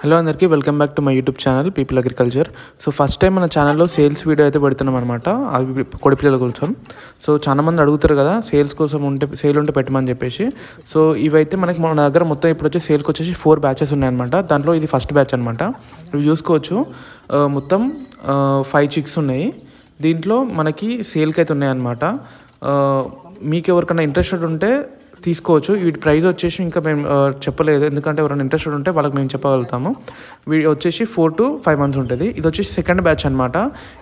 Hello అందరికీ welcome back to my YouTube channel people agriculture. So first time మన ఛానల్లో sales video అయితే పెడుతున్నాం అనమాట అవి కొడిపిల్లల కోసం. సో చాలా మంది అడుగుతారు కదా సేల్స్ కోసం ఉంటే సేల్ ఉంటే పెట్టమని చెప్పేసి. సో ఇవైతే మనకి మన దగ్గర మొత్తం ఇప్పుడు వచ్చి సేల్కి వచ్చేసి ఫోర్ బ్యాచెస్ ఉన్నాయన్నమాట దాంట్లో ఇది ఫస్ట్ బ్యాచ్ అనమాట ఇవి చూసుకోవచ్చు. మొత్తం ఫైవ్ చిక్స్ ఉన్నాయి. దీంట్లో మనకి సేల్కి అయితే ఉన్నాయన్నమాట. మీకు ఎవరికైనా ఇంట్రెస్టెడ్ ఉంటే తీసుకోవచ్చు. వీటి ప్రైస్ వచ్చేసి ఇంకా మేము చెప్పలేదు. ఎందుకంటే ఎవరైనా ఇంట్రెస్టెడ్ ఉంటే వాళ్ళకి మేము చెప్పగలుగుతాము. వీడి వచ్చేసి ఫోర్ టు ఫైవ్ మంత్స్ ఉంటుంది. ఇది వచ్చేసి సెకండ్ బ్యాచ్ అనమాట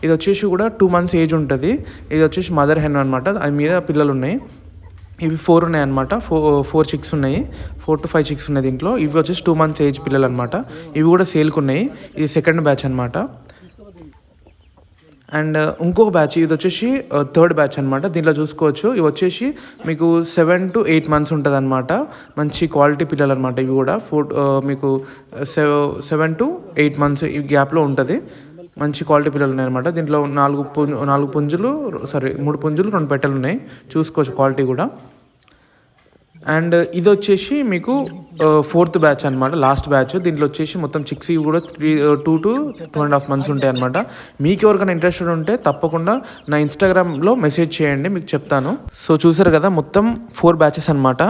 ఇది వచ్చేసి కూడా టూ మంత్స్ ఏజ్ ఉంటుంది. ఇది వచ్చేసి మదర్ హెన్ అనమాట అది మీద పిల్లలు ఉన్నాయి ఇవి ఫోర్ ఉన్నాయి అనమాట ఫోర్ ఫోర్ చిక్స్ ఉన్నాయి. ఫోర్ టు ఫైవ్ చిక్స్ ఉన్నాయి దీంట్లో. ఇవి వచ్చేసి టూ మంత్స్ ఏజ్ పిల్లలు అనమాట ఇవి కూడా సేల్కి ఉన్నాయి. ఇది సెకండ్ బ్యాచ్ అనమాట అండ్ ఇంకొక బ్యాచ్ ఇది వచ్చేసి థర్డ్ బ్యాచ్ అనమాట దీంట్లో చూసుకోవచ్చు. ఇవి వచ్చేసి మీకు సెవెన్ టు ఎయిట్ మంత్స్ ఉంటుంది అనమాట మంచి క్వాలిటీ పిల్లలు అనమాట ఇవి కూడా. ఫుడ్ మీకు సెవెన్ టు ఎయిట్ మంత్స్ ఈ గ్యాప్లో ఉంటుంది. మంచి క్వాలిటీ పిల్లలు ఉన్నాయి అనమాట దీంట్లో నాలుగు పుంజు నాలుగు పుంజులు సారీ మూడు పుంజులు రెండు పెట్టెలు ఉన్నాయి చూసుకోవచ్చు క్వాలిటీ కూడా. అండ్ uh, ఇది వచ్చేసి మీకు ఫోర్త్ బ్యాచ్ అనమాట లాస్ట్ బ్యాచ్ దీంట్లో వచ్చేసి మొత్తం చిక్స్ ఇవి కూడా three two to two and half months ఉంటాయి అనమాట మీకు ఎవరికైనా ఇంట్రెస్టెడ్ ఉంటే తప్పకుండా నా ఇన్స్టాగ్రామ్లో మెసేజ్ చేయండి మీకు చెప్తాను. సో చూసారు కదా మొత్తం ఫోర్ బ్యాచెస్ అనమాట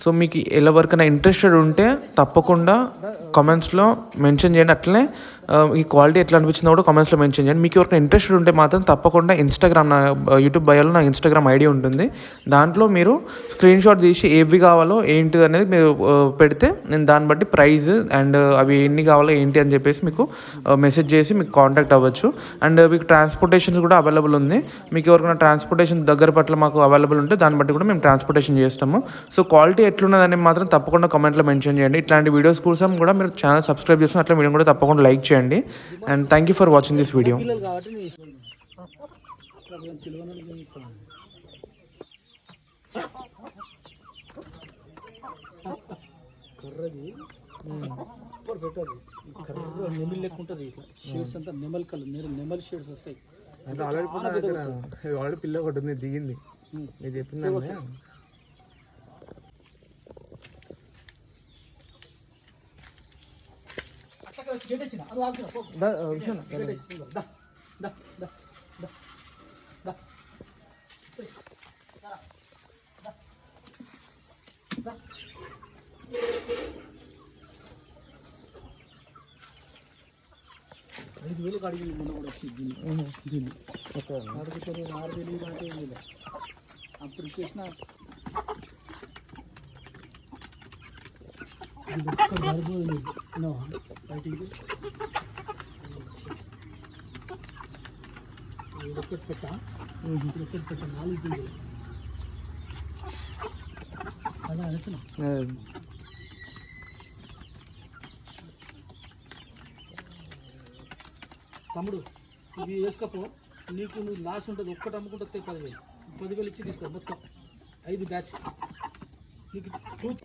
సో మీకు ఎవరికైనా ఇంట్రెస్టెడ్ ఉంటే తప్పకుండా కామెంట్స్లో మెన్షన్ చేయండి. అట్లనే ఈ క్వాలిటీ ఎట్లా అనిపించిందో కూడా కామెంట్స్లో మెన్షన్ చేయండి. మీకు ఎవరికైనా ఇంట్రెస్టెడ్ ఉంటే మాత్రం తప్పకుండా ఇన్స్టాగ్రామ్ నా యూట్యూబ్ బయోలో నా ఇన్స్టాగ్రామ్ ఐడి ఉంటుంది. దాంట్లో మీరు స్క్రీన్ షాట్ తీసి ఏవి కావాలో ఏంటిది అనేది మీరు పెడితే నేను దాన్ని బట్టి ప్రైస్ అండ్ అవి ఎన్ని కావాలో ఏంటి అని చెప్పేసి మీకు మెసేజ్ చేసి మీకు కాంటాక్ట్ అవ్వచ్చు. అండ్ మీకు ట్రాన్స్పోర్టేషన్స్ కూడా అవైలబుల్ ఉంది. మీకు ఎవరికైనా ట్రాన్స్పోర్టేషన్ దగ్గర పట్ల మాకు అవైలబుల్ ఉంటే దాన్ని బట్టి కూడా మేము ట్రాన్స్పోర్టేషన్ చేస్తాము. సో క్వాలిటీ ఎట్లున్నదని మాత్రం తప్పకుండా కామెంట్లో మెన్షన్ చేయండి. ఇట్లాంటి వీడియోస్ కోసం కూడా మీరు ఛానల్ సబ్స్క్రైబ్ చేసిన అట్లా వీడియో కూడా తప్పకుండా లైక్ చేయండి. And thank you for watching this video కర్రది super కర్ర లెక్క ఉంటుంది ఇట్లా షేడ్స్ అంతా నెమల్ కలర్ నెమల్ నెమల్ షేడ్స్ వస్తాయి ఆల్రెడీ ఆల్రెడీ పిల్ల ఒకటి ఉంది దిగింది. ఉమ్. మీరు చెప్పిందా అట్లా కదా గేట్ వచ్చిన అది ఆగుతున్నా పో. విషయం గేట్ వచ్చింది. దా, దా, దా, దా, దా. దా, దా, దా. ఐదు వేలకు అడిగింది మొన్న కూడా వచ్చి దీన్ని దీన్ని అడుగుతారు ఆరు వేలు దాకా ఏం లేదు అప్పుడు ఇచ్చేసిన ఇది ఒక్క గర్భం లేదు పెట్ట ఇది పెట్ట నాలుగు పిండి అలా అనుకున్నా తమ్ముడు ఇవి వేసుకోపో. నీకు నువ్వు లాస్ ఉంటుంది ఒక్కటి అమ్ముకుంటే వస్తాయి పదివేలు. పదివేలు ఇచ్చి తీసుకో మొత్తం. ఐదు బ్యాచ్. నీకు ట్రూత్